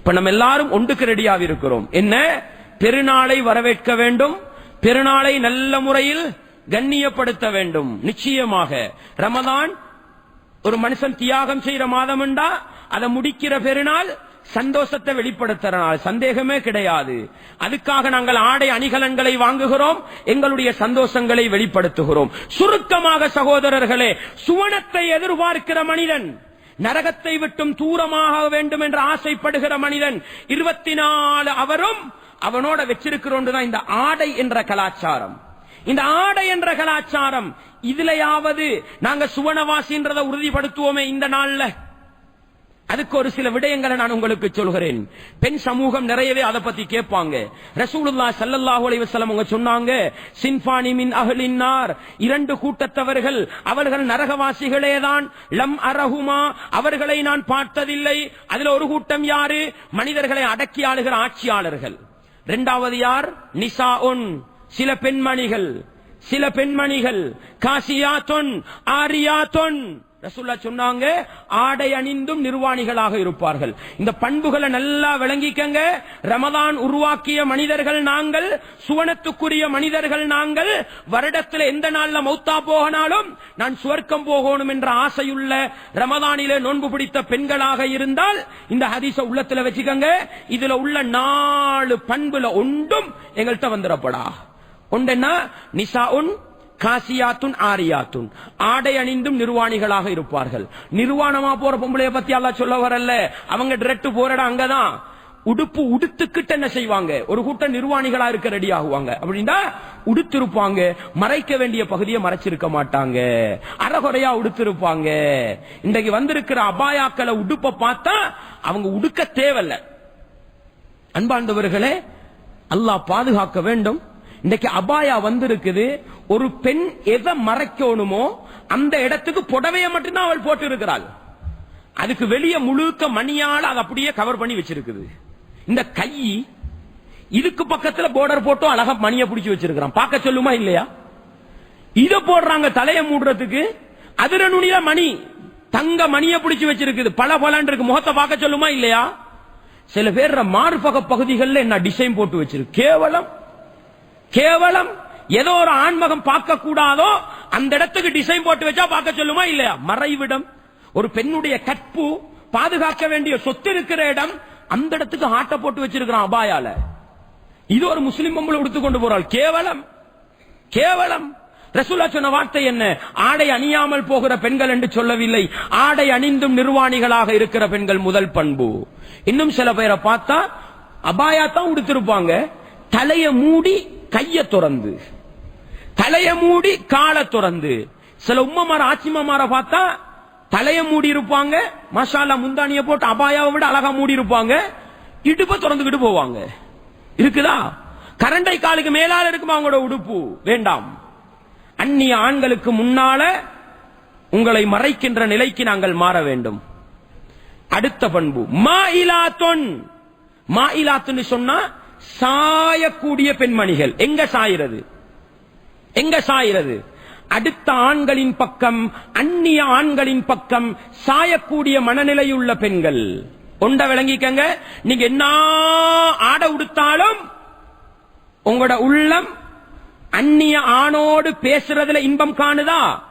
இப்ப நம்ம எல்லாரும் ஒன்றுக்கு ரெடியாக இருக்கிறோம். என்ன? பெருநாளை வரவேற்க வேண்டும். பெருநாளை நல்ல முறையில் கண்ணியப்படுத்த வேண்டும். நிச்சயமாக. ரமதான் ஒரு மனுஷன் தியாகம் செய்யற மாதம் என்றா அதை முடிக்கிற பெருநாள் சந்தோஷத்தை வெளிப்படுத்துற நாள். சந்தேகமே கிடையாது. அதுக்காக நாங்கள் ஆடை அணிகலன்களை வாங்குகிறோம். எங்களுடைய சந்தோஷங்களை வெளிப்படுத்துகிறோம். சுருக்கமாக சகோதரர்களே சுவனத்தை எதிர்பார்க்கிற மனிதன் நரகத்தை விட்டும் தூரமாக வேண்டும் என்று ஆசைப்படுகிற மனிதன் இருபத்தி நாலு அவரும் அவனோட வச்சிருக்கிறோம் தான் இந்த ஆடை என்ற கலாச்சாரம். இந்த ஆடை என்ற கலாச்சாரம் இதுலயாவது நாங்க சுவனவாசின்றதை உறுதிப்படுத்துவோமே இந்த நாள்ல. அதுக்கு ஒரு சில விடயங்களை நான் உங்களுக்கு சொல்கிறேன். பெண் சமூகம் நிறையவே அதை பத்தி கேட்பாங்க. ரசூலுல்லா ஸல்லல்லாஹு அலைவசலம் அவங்க சொன்னாங்க சின்பானி மின் அகலின்னார் இரண்டு கூட்டத்தவர்கள் அவர்கள் நரகவாசிகளே தான். லம் அரகுமா அவர்களை நான் பார்த்ததில்லை. அதுல ஒரு கூட்டம் யாரு? மனிதர்களை அடக்கி ஆளுகிற ஆட்சியாளர்கள். இரண்டாவது யார்? நிசா ஒன் சில பெண்மணிகள். சில பெண்மணிகள். காசியா தொன் ஆரியா தொன் ரசூல்லா சொன்னாங்க ஆடை அணிந்தும் நிர்வாணிகளாக இருப்பார்கள். இந்த பண்புகளை நல்லா விளங்கிக்கங்க. ரமதான் உருவாக்கிய மனிதர்கள் நாங்கள் சுவனத்துக்குரிய மனிதர்கள் நாங்கள். வருடத்தில் எந்த நாள்ல மௌத்தா போகனாலும் நான் சுவர்க்கம் போகணும் என்ற ஆசையுள்ள ரமதானிலே நோன்பு பிடித்த பெண்களாக இருந்தால் இந்த ஹதீச உள்ளத்துல வச்சுக்கங்க. இதுல உள்ள நாலு பண்புல ஒன்றும் எங்கள்கிட்ட வந்துடப்படா ஒன்றுன்னா நிசா உன் காசியாத்துன் ஆரியாத்துன். ஆடை அணிந்தும் நிர்வாணிகளாக இருப்பார்கள். நிர்வாணமா போற பொம்பளைய பத்தி எல்லாம் சொல்ல வரல அவங்க டிரெக்ட் போறடா அங்கதான். உடுப்பு உடுத்துக்கிட்ட என்ன செய்வாங்க? ஒரு கூட்டம் நிர்வாணிகளா இருக்க ரெடி ஆகுவாங்க. அப்படின்னா உடுத்திருப்பாங்க. மறைக்க வேண்டிய பகுதியை மறைச்சிருக்க மாட்டாங்க. அறகுறையா உடுத்திருப்பாங்க. இன்றைக்கு வந்திருக்கிற அபாயாக்களை உடுப்ப பார்த்தா அவங்க உடுக்க தேவையில்ல. அன்பாண்டவர்களே அல்லாஹ் பாதுகாக்க வேண்டும். இன்னைக்கு அபாயா வந்திருக்குது. ஒரு பெண் எதை மறைக்கணுமோ அந்த இடத்துக்கு புடவைய மட்டும்தான் அவள் போட்டு இருக்கிறாள் அதுக்கு வெளியே முழுக்க மணியால் அதை அப்படியே கவர் பண்ணி வச்சிருக்குது. இந்த கை இதுக்கு பக்கத்துல போர்டர் போட்டும் அழகா மணியை பிடிச்சி வச்சிருக்கிறான். பார்க்க சொல்லுமா இல்லையா? இத போடுறாங்க தலையை மூடுறதுக்கு. அதிர நுனியில மணி தங்க மணியை பிடிச்சி வச்சிருக்குது. பல பலன் இருக்கு. முகத்தை பார்க்க சொல்லுமா இல்லையா? சில பேர் மார்பக பகுதிகளில் என்ன டிசைன் போட்டு வச்சிருக்கு. கேவலம். கேவலம். ஏதோ ஒரு ஆண்மகம் பார்க்க கூடாதோ அந்த இடத்துக்கு டிசைன் போட்டு வச்சா பார்க்க சொல்லுமா இல்லையா? மறைவிடம். ஒரு பெண்ணுடைய கற்பு பாதுகாக்க வேண்டிய சொத்து இருக்கிற இடம் அந்த இடத்துக்கு ஆட்ட போட்டு வச்சிருக்கிறான் அபாயால. இது ஒரு முஸ்லிம் பொம்பளை உடுத்து கொண்டு போறாள். கேவலம். கேவலம். ரசூலா சொன்ன வார்த்தை என்ன? ஆடை அணியாமல் போகிற பெண்கள் என்று சொல்லவில்லை. ஆடை அணிந்தும் நிர்வாணிகளாக இருக்கிற பெண்கள் முதல் பண்பு. இன்னும் சில பேரை பார்த்தா அபாயா தான் உடுத்திருப்பாங்க. தலையை மூடி கையை துறந்து. தலைய மூடி காலை துறந்து. சில உம்மமார ஆச்சிமார பார்த்தா தலைய மூடி இருப்பாங்க. மசாலா முந்தானிய போட்டு அபாயாவை விட அழகா மூடி இருப்பாங்க. இடுப்ப திறந்துகிட்டு போவாங்க. இருக்குதா? கரண்டை காலுக்கு மேலால இருக்குமா அவங்களோட உடுப்பு? வேண்டாம். அந்நிய ஆண்களுக்கு முன்னால உங்களை மறைக்கின்ற நிலைக்கு நாங்கள் மாற வேண்டும். அடுத்த பண்பு. மாயிலாத்தொன். மாயிலாத்துன்னு சொன்னா சாயக்கூடிய பெண்மணிகள். எங்க சாயிறது? எங்க சாயிறது? அடுத்த ஆண்களின் பக்கம் அந்நிய ஆண்களின் பக்கம் சாயக்கூடிய மனநிலையுள்ள பெண்கள். ஒண்ட விளங்கிக்கங்க. நீங்க என்ன ஆட உடுத்தாலும் உங்களோட உள்ளம் அந்நிய ஆணோடு பேசுறதுல இன்பம் காணுதா?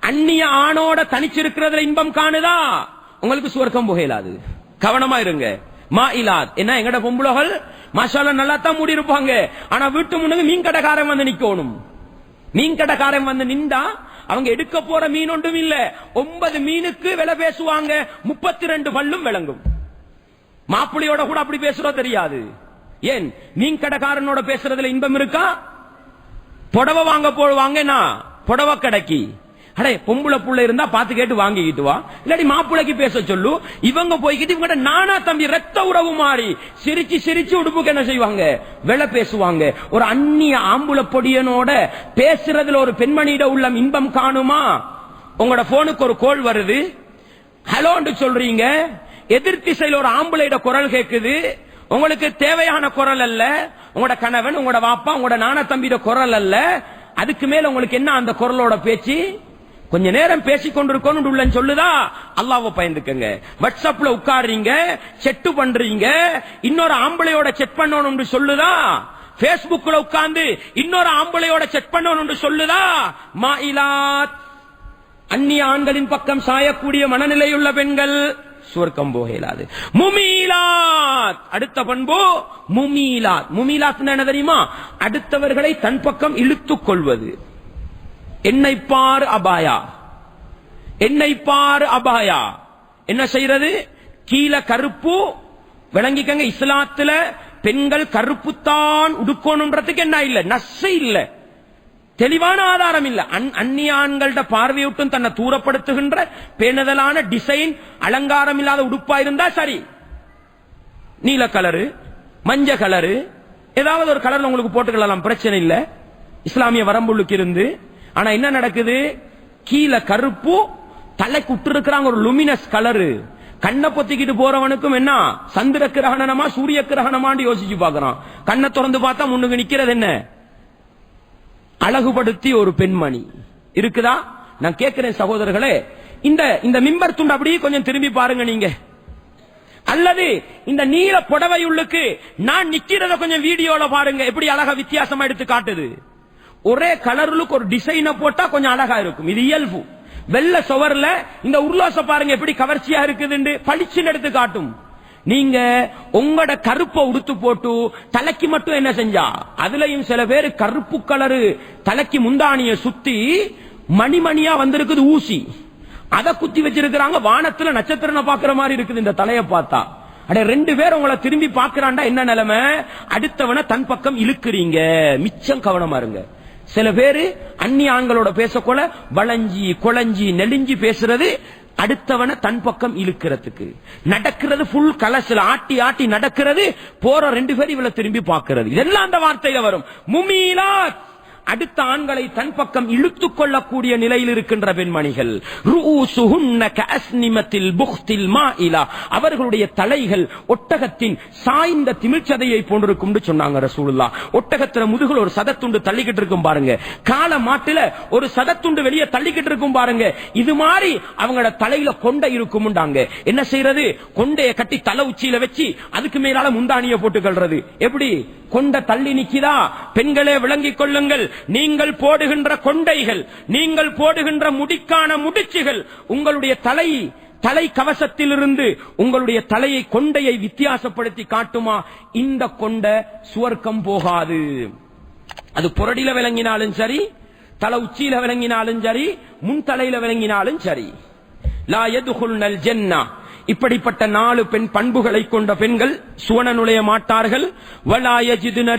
அந்நிய ஆணோட தனிச்சிருக்கிறதுல இன்பம் காணுதா? உங்களுக்கு சுவர்க்கம் புகையிலாது. கவனமா இருங்க. மா இலாத். என்ன எங்கட பொம்புலகள் மசாலா நல்லா தான் மூடி இருப்பாங்க ஆனா வீட்டு முன்னுக்கு மீன் கடைக்காரன் வந்து நிக்கணும். மீன் கடைக்காரன் வந்து நின்றா அவங்க எடுக்க போற மீன் ஒன்றும் இல்ல. ஒன்பது மீனுக்கு விலை பேசுவாங்க. முப்பத்தி ரெண்டு பல்லும் விளங்கும். மாப்பிள்ளையோட கூட அப்படி பேசுறோம் தெரியாது. ஏன்? மீன் கடைக்காரனோட பேசுறதுல இன்பம் இருக்கா? புடவை வாங்க போவாங்கன்னா புடவை கடைக்கு. அடே பொம்பளை புள்ள இருந்தா பாத்து கேட்டு வாங்கிக்கிட்டு வா. இல்லாட்டி மாப்பிளைக்கு பேச சொல்லு. இவங்க போய்கிட்டு இவங்க நானா தம்பி ரத்த உறவு மாறி சிரிச்சு சிரிச்சு உடுப்புக்கு என்ன செய்வாங்க? வெள பேசுவாங்க. ஒரு அந்நிய ஆம்புல பொடியனோட பேசுறதுல ஒரு பெண்மணியிட உள்ள இன்பம் காணுமா? உங்களோட போனுக்கு ஒரு கோல் வருது. ஹலோன்னு சொல்றீங்க. எதிர் ஒரு ஆம்பளையிட குரல் கேட்குது உங்களுக்கு தேவையான குரல் அல்ல. உங்களோட கணவன் உங்களோட வாப்பா உங்களோட நானா தம்பியோட குரல் அல்ல. அதுக்கு மேல உங்களுக்கு என்ன அந்த குரலோட பேச்சு? கொஞ்ச நேரம் பேசிக் கொண்டிருக்கோம் உள்ளன்னு சொல்லுதா? அல்லாஹ்வை பயந்துக்கங்க. வாட்ஸ்அப்ல உட்காடுறீங்க செட்டு பண்றீங்க இன்னொரு ஆம்பளையோட செக் பண்ணணும் சொல்லுதா? பேஸ்புக்ல உட்கார்ந்து இன்னொரு ஆம்பளையோட செக் பண்ணணும் சொல்லுதா? மாயிலாத். அந்நிய ஆண்களின் பக்கம் சாயக்கூடிய மனநிலையுள்ள பெண்கள் சுவர்க்கம் போக இயலாது முமீலாத். அடுத்த பண்பு முமீலாத். முமீலாத் என்ன தெரியுமா? அடுத்தவர்களை தன் பக்கம் இழுத்துக் கொள்வது என்னை பார் அபாயா. என்னை பார் அபாயா. என்ன செய்யறது கீழே கருப்பு விளங்கிக்கங்க இஸ்லாத்துல பெண்கள் கருப்புத்தான் உடுக்கணும்ன்றதுக்கு என்ன இல்ல? நசை இல்ல. தெளிவான ஆதாரம் இல்ல. அந்- அந்நிய ஆண்கள்ட பார்வையூட்டும் தன்னை தூரப்படுத்துகின்ற பேணுதலான டிசைன் அலங்காரம் இல்லாத உடுப்பா இருந்தா சரி. நீல கலரு மஞ்ச கலரு ஏதாவது ஒரு கலர்ல உங்களுக்கு போட்டுக்கலாம் பிரச்சனை இல்ல. இஸ்லாமிய வரம்புள்ளுக்கு இருந்து ஆனா என்ன நடக்குது? கீழே கருப்பு தலைக்கு விட்டு இருக்கிறாங்க ஒரு லுமினஸ் கலரு கண்ணை பொத்திக்கிட்டு போறவனுக்கும் என்ன? சந்திர கிரகணமா சூரிய கிரகணமான்னு யோசிச்சு பாக்குறான் கண்ணை திறந்து பார்த்தா முன்னுக்கு நிக்கிறது என்ன? அழகுபடுத்தி ஒரு பெண்மணி. இருக்குதா? நான் கேட்கிறேன் சகோதரர்களே இந்த இந்த மிம்பர் துண்டு அப்படியே கொஞ்சம் திரும்பி பாருங்க நீங்க. அல்லது இந்த நீல புடவை உள்ளுக்கு நான் நிக்கிறத கொஞ்சம் வீடியோல பாருங்க எப்படி அழகா வித்தியாசமா எடுத்து காட்டுது. ஒரே கலருலுக்கு ஒரு டிசைனை போட்டா கொஞ்சம் அழகா இருக்கும். இது இயல்பு. வெள்ள சுவர்ல இந்த உருளாச பாருங்க எப்படி கவர்ச்சியா இருக்குதுன்னு பளிச்சுன்னு எடுத்து காட்டும். நீங்க உங்களோட கருப்பை உடுத்து போட்டு தலைக்கு மட்டும் என்ன செஞ்சா? அதுலயும் சில பேர் கருப்பு கலரு தலைக்கு முந்தானிய சுத்தி மணிமணியா வந்திருக்குது ஊசி. அதை குத்தி வச்சிருக்கிறாங்க. வானத்துல நட்சத்திரனை பாக்குற மாதிரி இருக்குது இந்த தலையை பார்த்தா. அட ரெண்டு பேர் உங்களை திரும்பி பாக்குறான்டா என்ன நிலைமை? அடுத்தவனை தன் பக்கம் இழுக்கிறீங்க. மிச்சம் கவனமா இருங்க. சில பேரு அந்நிய ஆண்களோட பேசக்கொள்ள வளைஞ்சி குழஞ்சி நெலிஞ்சி பேசுறது அடுத்தவனை தன் பக்கம் இழுக்கிறதுக்கு. நடக்கிறது ஃபுல் கலசில் ஆட்டி ஆட்டி நடக்கிறது போற ரெண்டு பேரும் இவளை திரும்பி பார்க்கிறது. இதெல்லாம் அந்த வார்த்தையில வரும். முமீலாத் அடுத்த ஆண்களை தன் பக்கம் இழுத்துக் கொள்ளக்கூடிய நிலையில் இருக்கின்ற பெண்மணிகள். புக்தில் அவர்களுடைய தலைகள் ஒட்டகத்தின் சாய்ந்த திமிழ்ச்சதையை போன்றிருக்கும் சொன்னாங்க ரசூலுல்லா ஒட்டகத்துல முதுகுல ஒரு சதத்துண்டு தள்ளிக்கிட்டு இருக்கும் பாருங்க. கால மாட்டுல ஒரு சதத்துண்டு வெளியே தள்ளிக்கிட்டு இருக்கும் பாருங்க. இது மாதிரி அவங்களோட தலையில கொண்டை இருக்கும்டாங்க என்ன செய்யறது? கொண்டைய கட்டி தலை உச்சியில வச்சு அதுக்கு மேலால முந்தானிய போட்டுக்கொள்றது எப்படி? கொண்ட தள்ளி நிக்கிறா பெண்களே விளங்கிக் கொள்ளுங்கள். நீங்கள் போடுகின்ற கொண்டைகள் நீங்கள் போடுகின்ற முடிக்கான முடிச்சுகள் உங்களுடைய தலை தலை கவசத்திலிருந்து உங்களுடைய தலையை கொண்டையை வித்தியாசப்படுத்தி காட்டுமா? இந்த கொண்ட சுவர்க்கம் போகாது. அது புரடியில விளங்கினாலும் சரி தலை உச்சியில விளங்கினாலும் சரி முன் தலையில விளங்கினாலும் சரி. லா எதுகுல்னல் ஜென்னா. இப்படிப்பட்ட நாலு பெண் பண்புகளை கொண்ட பெண்கள் சுவன நுழைய மாட்டார்கள். வலா யஜிதுன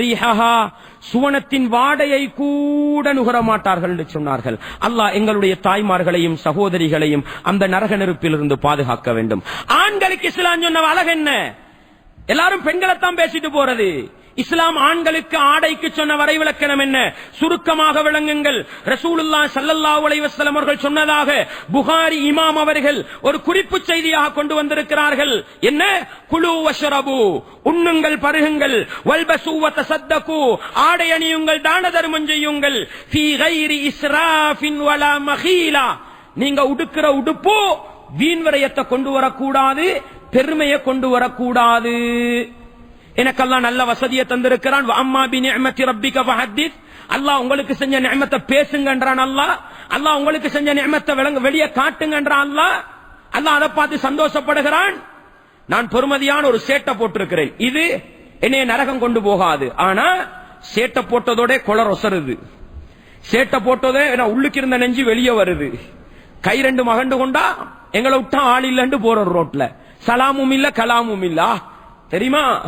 சுவனத்தின் வாடையை கூட நுகர மாட்டார்கள் என்று சொன்னார்கள். அல்லாஹ் எங்களுடைய தாய்மார்களையும் சகோதரிகளையும் அந்த நரக நெருப்பிலிருந்து பாதுகாக்க வேண்டும். ஆண்களுக்கு இஸ்லாம் சொன்ன அழகு என்ன? எல்லாரும் பெண்களைத்தான் பேசிட்டு போறது. இஸ்லாம் ஆண்களுக்கு ஆடைக்கு சொன்ன வரைவிலக்கணம் என்ன? சுருக்கமாக விளங்குங்கள். ரசூலுல்லா சல்லல்லா அலைஹி அவர்கள் சொன்னதாக புகாரி இமாம் அவர்கள் ஒரு குறிப்பு செய்தியாக கொண்டு வந்திருக்கிறார்கள். என்ன? குழு வஷரபு உண்ணுங்கள் பருகுங்கள். வல்பசு வதசத்தகு ஆடை அணியுங்கள் தான தர்மம் செய்யுங்கள். ஃபீ கைரி இஸ்ராஃபின் வலா மஹீலா நீங்க உடுக்கிற உடுப்பு வீண் விரயத்தை கொண்டு வரக்கூடாது. பெருமையை கொண்டு வரக்கூடாது. எனக்கெல்லாம் நல்ல வசதியை தந்திருக்கிறான். அம்மா பி நிஅமத்தி ரப்பிக ஃபஹத்திஸ் அல்லாஹ் உங்களுக்கு செஞ்ச நியமத்தை பேசுங்கன்றான் அல்லாஹ். அல்லாஹ் உங்களுக்கு செஞ்ச நியமத்தை விளங்க வெளியே காட்டுங்கன்றான் அல்லாஹ். அல்லாஹ் அதை பார்த்து சந்தோஷப்படுகிறான். நான் பொறுமதியான ஒரு சேட்டை போட்டிருக்கிறேன். இது என்னைய நரகம் கொண்டு போகாது. ஆனா சேட்டை போட்டதோட குளர் ஒசருது. சேட்டை போட்டதே நான் உள்ளுக்கு இருந்த நெஞ்சு வெளியே வருது. கை ரெண்டு மகண்டு கொண்டா எங்களை விட்டா ஆள் இல்லைன்னு போற ரோட்ல. சலாமும் இல்ல கலாமும் இல்ல. தெரியுமா?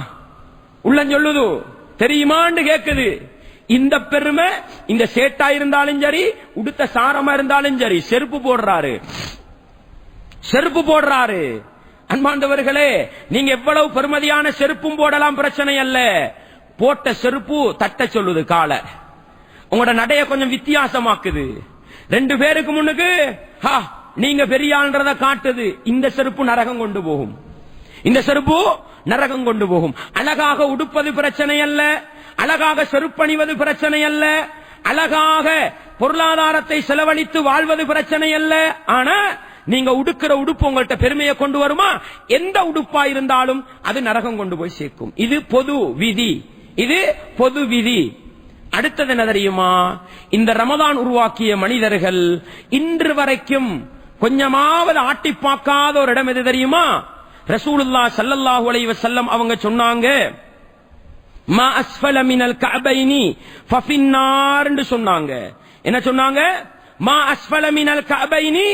உள்ள சொல்லுது. தெரியுமான்னு கேக்குது. இந்த பெருமை இந்த சேட்டா இருந்தாலும் சரி உடுத்த சாரமா இருந்தாலும் சரி செருப்பு போடுறாரு. செருப்பு போடுறாரு. அன்பாண்டவர்களே நீங்க எவ்வளவு பெருமதியான செருப்பும் போடலாம் பிரச்சனை அல்ல. போட்ட செருப்பு தட்ட சொல்லுது காலை. உங்களோட நடைய கொஞ்சம் வித்தியாசமாக்குது. ரெண்டு பேருக்கு முன்னுக்கு ஹா, நீங்க பெரியாள்ன்றத காட்டுது. இந்த செருப்பு நரகம் கொண்டு போகும். இந்த செருப்பு நரகம் கொண்டு போகும். அழகாக உடுப்பது பிரச்சனை அல்ல அழகாக செருப்பணிவது பிரச்சனை அல்ல அழகாக பொருளாதாரத்தை செலவழித்து வாழ்வது பிரச்சனை அல்ல ஆனா நீங்க உடுக்கிற உடுப்பு உங்கள்ட்ட பெருமையை கொண்டு வருமா? எந்த உடுப்பா இருந்தாலும் அது நரகம் கொண்டு போய் சேர்க்கும். இது பொது விதி. இது பொது விதி. அடுத்தது என்ன தெரியுமா? இந்த ரமதான் உருவாக்கிய மனிதர்கள் இன்று வரைக்கும் கொஞ்சமாவது ஆட்டி பார்க்காத ஒரு இடம் எது தெரியுமா? ரசூலுல்லா சல்லல்லாஹு அலைஹி வஸல்லம் அவங்க சொன்னாங்க மா அஸ்ஃபல மினல் கஅபைனி சொன்னாங்க. என்ன சொன்னாங்க? மா அஸ்ஃபல மினல் கஅபைனி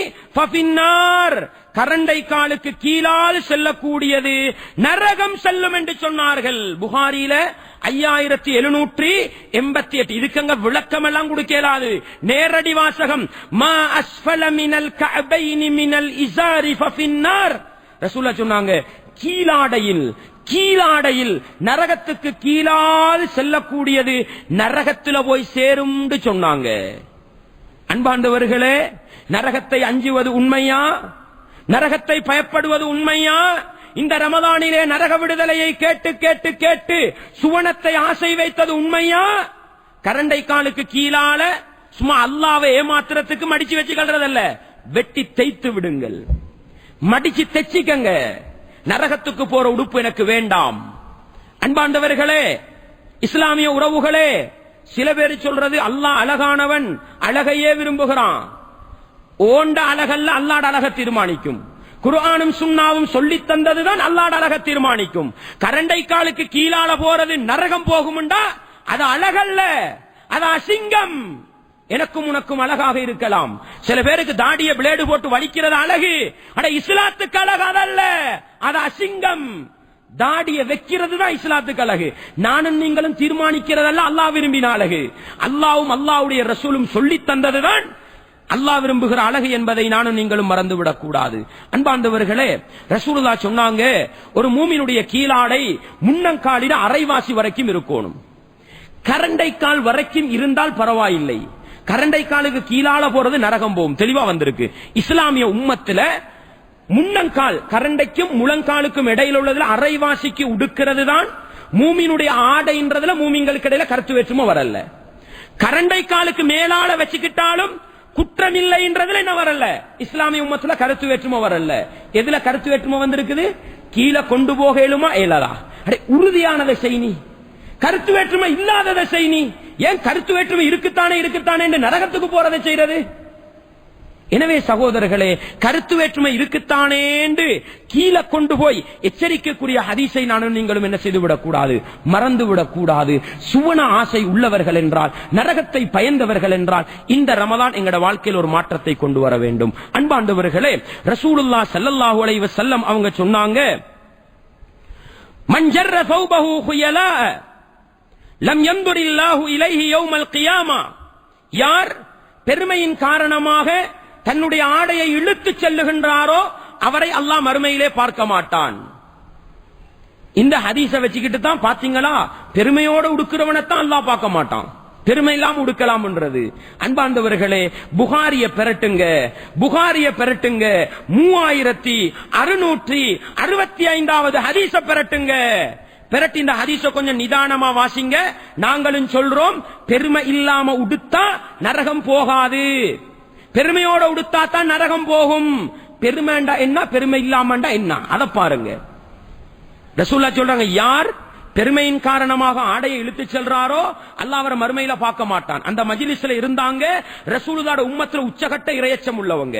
கரண்டை காலுக்கு கீழால் செல்லக்கூடியது நரகம் செல்லும் என்று சொன்னார்கள். புகாரியில ஐயாயிரத்தி எழுநூற்றி எண்பத்தி எட்டு. இதுக்கங்க விளக்கம் எல்லாம் கொடுக்கலாது நேரடி வாசகம். மா அஸ்பல மினல் கபைனி மினல் இசாரி ஃபஃபின்னார். ரசூலா சொன்னாங்க கீழாடையில் கீழாடையில் நரகத்துக்கு கீழால் செல்லக்கூடியது நரகத்துல போய் சேரும் சொன்னாங்க. அன்பாண்டவர்களே நரகத்தை அஞ்சுவது உண்மையா? நரகத்தை பயப்படுவது உண்மையா? இந்த ரமதானிலே நரக விடுதலையை கேட்டு கேட்டு கேட்டு சுவனத்தை ஆசை வைத்தது உண்மையா? கரண்டை காலுக்கு கீழால சும்மா அல்லாவை ஏமாத்திரத்துக்கு மடிச்சு வச்சுக்கல்றதல்ல வெட்டி தைத்து விடுங்கள். மடிச்சு தைச்சிக்கங்க. நரகத்துக்கு போற உடுப்பு எனக்கு வேண்டாம். அன்பாண்டவர்களே இஸ்லாமிய உறவுகளே சில பேர் சொல்றது அல்லாஹ் அழகானவன் அழகையே விரும்புகிறான். ஓண்ட அழகல்ல அல்லாட அழக தீர்மானிக்கும். குர்ஆனும் சுண்ணாவும் சொல்லி தந்ததுதான் அல்லாட அழக தீர்மானிக்கும். கரண்டை காலுக்கு கீழால போறது நரகம் போகும்டா அது அழகல்ல. அது அசிங்கம். எனக்கும் உனக்கும் அழகாக இருக்கலாம். சில பேருக்கு தாடிய பிளேடு போட்டு வலிக்கிறது அழகு. அட இஸ்லாத்துக்கு அழகு அதல்ல. அது அசிங்கம். தாடிய வைக்கிறது தான் இஸ்லாத்துக்கு அழகு. நானும் நீங்களும் தீர்மானிக்கிறதல்ல. அல்லாஹ் விரும்பின அழகு. அல்லாவும் அல்லாவுடைய ரசூலும் சொல்லி தந்ததுதான் அல்லாஹ் விரும்புகிற அழகு என்பதை நானும் நீங்களும் மறந்துவிடக் கூடாது. அன்பாண்டவர்களே ரசூலுல்லா சொன்னாங்க ஒரு மூமினுடைய கீழாடை முன்னங்காலில அரைவாசி வரைக்கும் இருக்கணும். கரண்டை கால் வரைக்கும் இருந்தால் பரவாயில்லை. கரண்டை காலுக்கு கீழால போறது நரகம் போகும். தெளிவா வந்திருக்கு. இஸ்லாமிய உம்மத்துல முன்னங்கால் கரண்டைக்கும் முழங்காலுக்கும் இடையில உள்ளதுல அரைவாசிக்கு உடுக்கிறது தான் மூமினுடைய ஆடைன்றதுல மூமிங்களுக்கு இடையில கருத்து வேற்றுமை வரல. கரண்டை காலுக்கு மேலால வச்சுக்கிட்டாலும் குற்றமில்லைன்றதுல என்ன வரல இஸ்லாமிய உம்மத்துல கருத்து வேற்றுமை வரல எதுல கருத்து வேற்றுமை வந்திருக்குது? கீழே கொண்டு போக இயலுமா இயலதா அடே உறுதியானதை செய் நீ. கருத்து வேற்றுமை இல்லாததை செய் நீ. ஏன் கருத்து வேற்றுமை இருக்குத்தானே இருக்குத்தானே என்று நரகத்துக்கு போறதை செய்யறது எனவே சகோதரர்களே கருத்து வேற்றுமை இருக்குத்தானே என்று கீழே கொண்டு போய் எச்சரிக்கைக்குரிய ஹதீஸை நானும் நீங்களும் என்ன செய்து விடக்கூடாது மறந்து விடக்கூடாது சுவன ஆசை உள்ளவர்கள் என்றால் நரகத்தை பயந்தவர்கள் என்றால் இந்த ரமதான் எங்கட வாழ்க்கையில் ஒரு மாற்றத்தை கொண்டு வர வேண்டும். அன்பாண்டவர்களே ரசூலுல்லா ஸல்லல்லாஹு அலைவ செல்லம் அவங்க சொன்னாங்க மஞ்சர் குயலா லம் எந்தொரில்லாஹு இலைஹி யௌமல் கியாமா. யார் பெருமையின் காரணமாக தன்னுடைய ஆடையை இழுத்துச் செல்லுகின்றாரோ அவரை அல்லாஹ் மறுமையிலே பார்க்க மாட்டான். இந்த ஹதீஸ வச்சுக்கிட்டு தான் பாத்தீங்களா? பெருமையோட உடுக்கிறவனைத்தான் அல்லாஹ் பார்க்க மாட்டான். பெருமை இல்லாம உடுக்கலாம்ன்றது. அன்பாந்தவர்களே புகாரிய பெரட்டுங்க. புகாரிய பெரட்டுங்க. மூவாயிரத்தி அறுநூற்றி அறுபத்தி ஐந்தாவது ஹதீச பெரட்டுங்க. பெரட்டி இந்த ஹதீஸ கொஞ்சம் நிதானமா வாசிங்க. நாங்களும் சொல்றோம். பெருமை இல்லாம உடுத்தா நரகம் போகாது. பெருமையோட உடுத்தா தான் நரகம் போகும். பெருமைண்டா என்ன? பெருமை இல்லாமண்டா என்ன? அதை பாருங்க. ரசூல்லா சொல்றாங்க யார் பெருமையின் காரணமாக ஆடையை இழுத்து செல்றாரோ அல்லாஹ் அவரை மறுமையில பார்க்க மாட்டான். அந்த மஜிலிஸ்ல இருந்தாங்க ரசூலுதாட உம்மத்துல உச்சகட்ட இரையச்சம் உள்ளவங்க.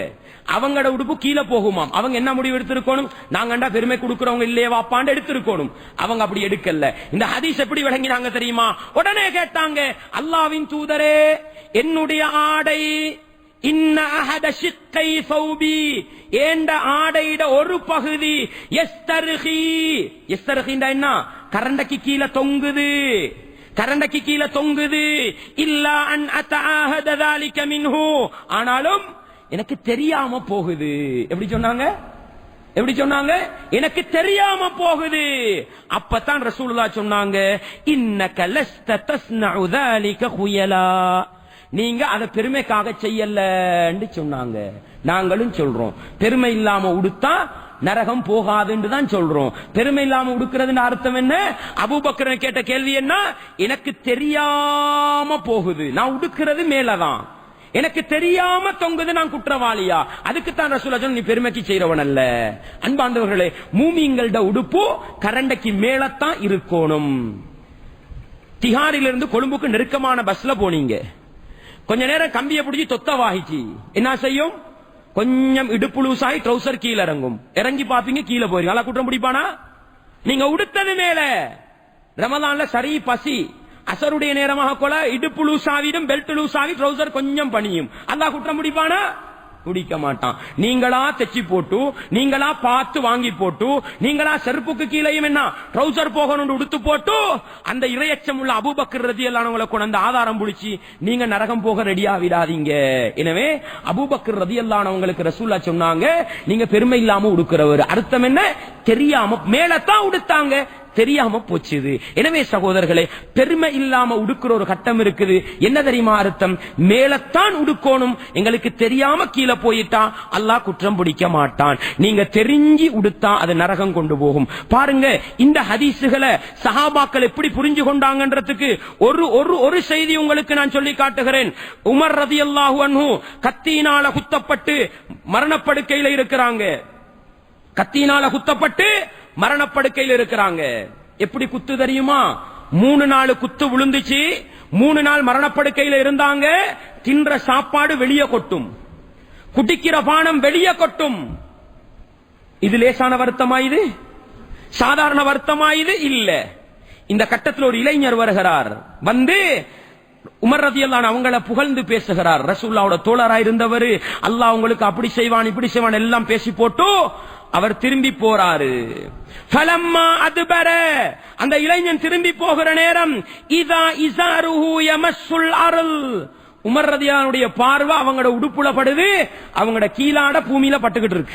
அவங்களோட உடுப்பு கீழே போகுமாம். அவங்க என்ன முடிவு எடுத்திருக்கணும்? நாங்கண்டா பெருமை கொடுக்கறவங்க இல்லையே வாப்பாண்டு எடுத்திருக்கணும். அவங்க அப்படி எடுக்கல. இந்த ஹதீஸ் எப்படி விளங்கினாங்க தெரியுமா? உடனே கேட்டாங்க அல்லாவின் தூதரே என்னுடைய ஆடை ஆடையிட ஒரு பகுதி எஸ்தருகி எஸ்தருகின்ற என்ன? கரண்டக்கு கீழே தொங்குது. கரண்டக்கு கீழே தொங்குது. இல்ல அன் அத்தாஹதாலிக்க மின்ஹூ ஆனாலும் எனக்கு தெரியாம போகுது. எப்படி சொன்னாங்க? எப்படி சொன்னாங்க? எனக்கு தெரியாம போகுது. அப்பதான் ரசூலுல்லா சொன்னாங்க இன்ன கலஸ்த தஸ்னஉதாலிக குயலா நீங்க அதை பெருமைக்காக செய்யலன்னு சொன்னாங்க. நாங்களும் சொல்றோம். பெருமை இல்லாம உடுத்தா நரகம் போகாதுன்னு தான் சொல்றோம். பெருமை இல்லாம உடுக்கிறதுன்னு அர்த்தம் என்ன? அபூபக்கரன் கேட்ட கேள்வி என்ன? எனக்கு தெரியாம போகுது. நான் உடுக்கிறது மேலதான். எனக்கு தெரியாம தொங்குது நான் குற்றவாளியா? அதுக்கு தான் ரசூலா நீ பெருமைக்கு செய்யறவன் அல்ல. அன்பாந்தவர்களே மூமிங்களோட உடுப்பு கரண்டைக்கு மேலத்தான் இருக்கணும். திகாரிலிருந்து கொழும்புக்கு நெருக்கமான பஸ்ல போனீங்க. கொஞ்ச நேரம் கம்பியை பிடிச்சி தொத்த வாகிச்சு. என்ன செய்யும்? கொஞ்சம் இடுப்பு லூசாகி ட்ரௌசர் கீழே இறங்கும். இறங்கி பாப்பீங்க கீழே போயிருங்க. நல்லா குற்றம் பிடிப்பானா? நீங்க உடுத்தது மேல. ரமலான்ல சரி பசி. அசருடைய நேரமாக கொல இடுப்பு லூசாவிடும் பெல்ட் லூசாவி ட்ரௌசர் கொஞ்சம் பணியும். அல்லா குற்றம் பிடிப்பானா? குடிக்க மாட்டான். நீங்களா தைச்சி போட்டு நீங்களா பார்த்து வாங்கி போட்டு நீங்களா செருப்புக்கு கீழேயும் என்ன ட்ரௌசர் போகணும் உடுத்து போட்டு அந்த இரையச்சம் உள்ள அபூபக்கர் ரதியல்லானவங்களை கொண்டு ஆதாரம் புடிச்சு நீங்க நரகம் போக ரெடியா விடாதீங்க எனவே அபூபக்ரு ரதி அல்லானவங்களுக்கு ரசூல்லா சொன்னாங்க நீங்க பெருமை இல்லாம உடுக்கிறவர். அர்த்தம் என்ன? தெரியாம மேலத்தான் உடுத்தாங்க. தெரியாம போச்சுது. எனவே சகோதரர்களே பெருமை இல்லாம உடுக்கிற ஒரு கட்டம் இருக்குது. என்ன தெரியுமா அர்த்தம்? மேலத்தான் உடுக்கணும். எங்களுக்கு தெரியாம கீழே போயிட்டா அல்லாஹ் குற்றம் பிடிக்க மாட்டான். நீங்க தெரிஞ்சு உடுத்தா அது நரகம் கொண்டு போகும். பாருங்க இந்த ஹதீசுகளை சஹாபாக்கள் எப்படி புரிஞ்சு கொண்டாங்கன்றதுக்கு ஒரு ஒரு ஒரு செய்தி உங்களுக்கு நான் சொல்லி காட்டுகிறேன். உமர் ரதியல்லாஹு அன்ஹு கத்தியினால குத்தப்பட்டு மரணப்படுக்கையில இருக்கிறாங்க. கத்தியினால குத்தப்பட்டு மரணப்படுக்கையில் இருக்கிறாங்க. எப்படி குத்து தெரியுமா? மூணு நாள் குத்து விழுந்துச்சு மூணு நாள் மரணப்படுக்கையில் இருந்தாங்க தின்ற சாப்பாடு வெளியே கொட்டும். குடிக்கிற பானம் வெளியே கொட்டும். இது லேசான வருத்தமா இது? சாதாரண வருத்தமா இது? இல்ல. இந்த கட்டத்தில் ஒரு இளைஞர் வருகிறார். வந்து உமர் ரதியல்லான் அவங்கள புகழ்ந்து பேசுகிறார். ரசூல்லாவோட தோழரா இருந்தவர் அல்லாஹ் உங்களுக்கு அப்படி செய்வான் இப்படி செய்வான் எல்லாம் பேசி போட்டு அவர் திரும்பி போறாரு. ஃபலம்மா அதுபர. அந்த இளைஞன் திரும்பி போகிற நேரம் இதா இசாருஹு யமஸ்ஸுல் அருள். உமர் ரதியானுடைய பார்வை அவங்களோட உடுப்புல படுது அவங்களோட கீழாட பூமியில பட்டுக்கிட்டு இருக்கு.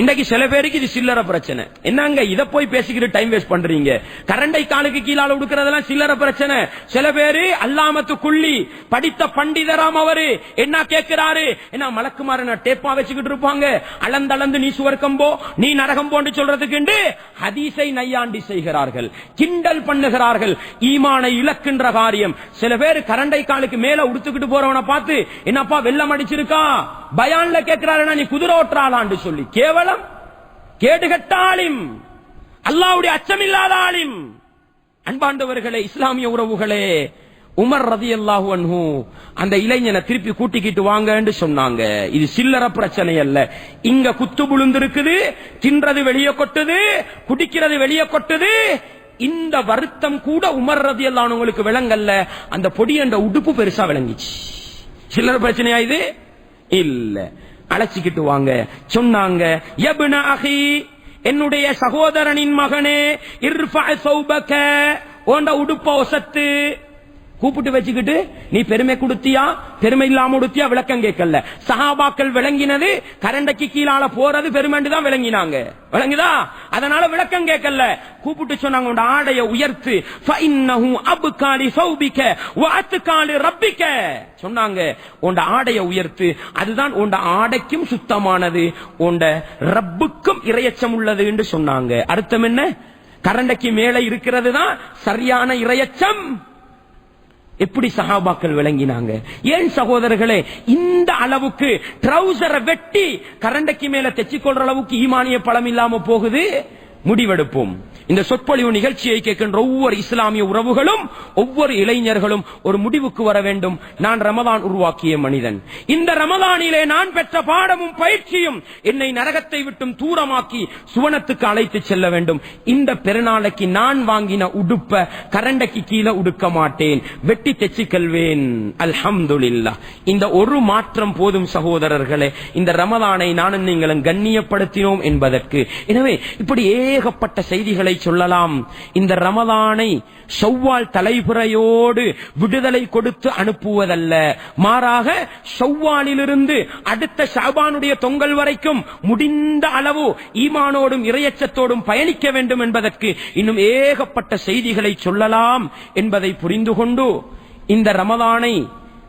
இன்றைக்கு சில பேருக்கு இது சில்லற பிரச்சனை. என்னங்க இத போய் பேசிக்கிட்டு டைம் வேஸ்ட் பண்றீங்க? கரண்டை காலுக்கு கீழால உடுக்கிறதெல்லாம் சில்லற பிரச்சனை. சில பேரு அல்லாமத்து குள்ளி படித்த பண்டிதராம் அவரு என்ன கேட்கிறாரு? என்ன மலக்குமார டேப்பா வச்சுக்கிட்டு இருப்பாங்க? அளந்தளந்து நீ சுவர்க்கம் போ நீ நரகம் போன்று சொல்றதுக்கு ஹதீஸை நையாண்டி செய்கிறார்கள். கிண்டல் பண்ணுகிறார்கள். ஈமானை இழக்கின்ற காரியம். சில பேர் கரண்டை காலுக்கு மேல உடுத்துக்கிட்டு போறவனை பார்த்து என்னப்பா வெள்ளம் அடிச்சிருக்கா? பயான்ல கேட்கிறாரு நீ குதிரை ஓட்டுறாளான்னு சொல்லி. கேவலம். கேடுகட்ட ஆளிம் அல்லாவுடைய அச்சமில்லாத ஆளிம். அன்பாண்டவர்களே இஸ்லாமிய உறவுகளே உமர் ரதி அல்லாஹு அன்ஹு அந்த இளைஞனை திருப்பி கூட்டிக்கிட்டு வாங்கன்னு சொன்னாங்க. இது சில்லற பிரச்சனை அல்ல. இங்க குத்து புழுந்திருக்குது தின்றது வெளியே கொட்டுது குடிக்கிறது வெளியே கொட்டுது. இந்த வருத்தம் கூட உமர் ரதி அல்லானவங்களுக்கு விளங்கல்ல. அந்த பொடி என்ற உடுப்பு பெருசா விளங்கிச்சு. சில்லற பிரச்சனையா இது? இல்ல. அழைச்சிக்கிட்டு வாங்க. சொன்னாங்க என்னுடைய சகோதரனின் மகனே இர்ஃபா சௌபக உடுப்ப ஒசத்து கூப்பிட்டு வச்சுக்கிட்டு நீ பெருமை கொடுத்தியா? பெருமை இல்லாம கொடுத்தியா? விளக்கம் கேட்கல. சஹாபாக்கள் விளங்கினது கரண்டைக்கு கீழால போறது பெருமைண்டு தான் விளங்கினாங்க. விளங்குதா? அதனால விளக்கம் கேட்கல. கூப்பிட்டு சொன்னாங்க உன் ஆடைய உயர்த்து. ஃபஇன்னஹு அப்காலி சௌபிக வஅத்காலி சொன்னாங்க உன் ஆடைய உயர்த்து. அதுதான் உன் ஆடைக்கும் சுத்தமானது. உன் ரப்புக்கும் இரையச்சம் உள்ளது என்று சொன்னாங்க. அர்த்தம் என்ன? கரண்டைக்கு மேலே இருக்கிறது தான் சரியான இரையச்சம். எப்படி சஹாபாக்கள் விளங்கினாங்க? ஏன் சகோதரர்களே இந்த அளவுக்கு ட்ரௌசரை வெட்டி கரண்டைக்கு மேல தெச்சிக்கொள்ற அளவுக்கு ஈமானிய பழம் இல்லாம போகுது? முடிவெடுப்போம். இந்த சொற்பொழிவு நிகழ்ச்சியை கேட்கின்ற ஒவ்வொரு இஸ்லாமிய உறவுகளும் ஒவ்வொரு இளைஞர்களும் ஒரு முடிவுக்கு வர வேண்டும். நான் ரமதான் உருவாக்கிய மனிதன். இந்த ரமதானிலே நான் பெற்ற பாடமும் பயிற்சியும் என்னை நரகத்தை விட்டும் தூரமாக்கி சுவனத்துக்கு அழைத்து செல்ல வேண்டும். இந்த பெருநாளைக்கு நான் வாங்கின உடுப்ப கரண்டைக்கு கீழே உடுக்க மாட்டேன். வெட்டி தெச்சிக்கல்வேன் அல்ஹம்துல்லா இந்த ஒரு மாற்றம் போதும் சகோதரர்களே. இந்த ரமதானை நானும் நீங்களும் கண்ணியப்படுத்தினோம் என்பதற்கு. எனவே இப்படி ஏகப்பட்ட செய்திகளை சொல்லலாம் இந்த ரமதானை ஷவ்வால் தலைபுறையோடு விடுதலை கொடுத்து அனுப்புவதல்ல. மாறாக செவ்வாலிலிருந்து அடுத்த ஷாபானுடைய தொங்கல் வரைக்கும் முடிந்த அளவு ஈமானோடும் இரையச்சத்தோடும் பயணிக்க வேண்டும் என்பதற்கு இன்னும் ஏகப்பட்ட செய்திகளை சொல்லலாம் என்பதை புரிந்து கொண்டு இந்த ரமதானை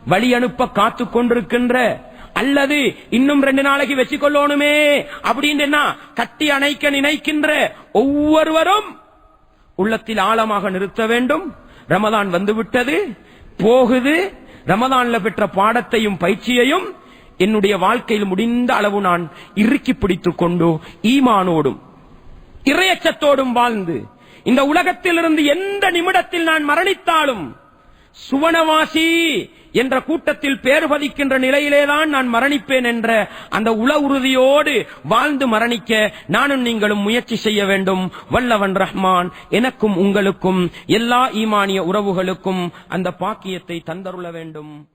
வழி அனுப்ப காத்துக் கொண்டிருக்கின்ற அல்லது இன்னும் ரெண்டு நாளைக்கு வச்சுக்கொள்ளணுமே. அப்படின்னு என்ன? கட்டி அணைக்க நினைக்கின்ற ஒவ்வொருவரும் உள்ளத்தில் ஆழமாக நிறுத்த வேண்டும். ரமதான் வந்துவிட்டது போகுது. ரமதான்ல பெற்ற பாடத்தையும் பயிற்சியையும் என்னுடைய வாழ்க்கையில் முடிந்த அளவு நான் இறுக்கி பிடித்துக் கொண்டு ஈமானோடும் இறையச்சத்தோடும் வாழ்ந்து இந்த உலகத்திலிருந்து எந்த நிமிடத்தில் நான் மரணித்தாலும் சுவனவாசி என்ற கூட்டத்தில் பேர் பதிக்கின்ற நிலையிலேதான் நான் மரணிப்பேன் என்ற அந்த உள உறுதியோடு வாழ்ந்து மரணிக்க நானும் நீங்களும் முயற்சி செய்ய வேண்டும். வல்லவன் ரஹ்மான் எனக்கும் உங்களுக்கும் எல்லா ஈமானிய உறவுகளுக்கும் அந்த பாக்கியத்தை தந்தருள வேண்டும்.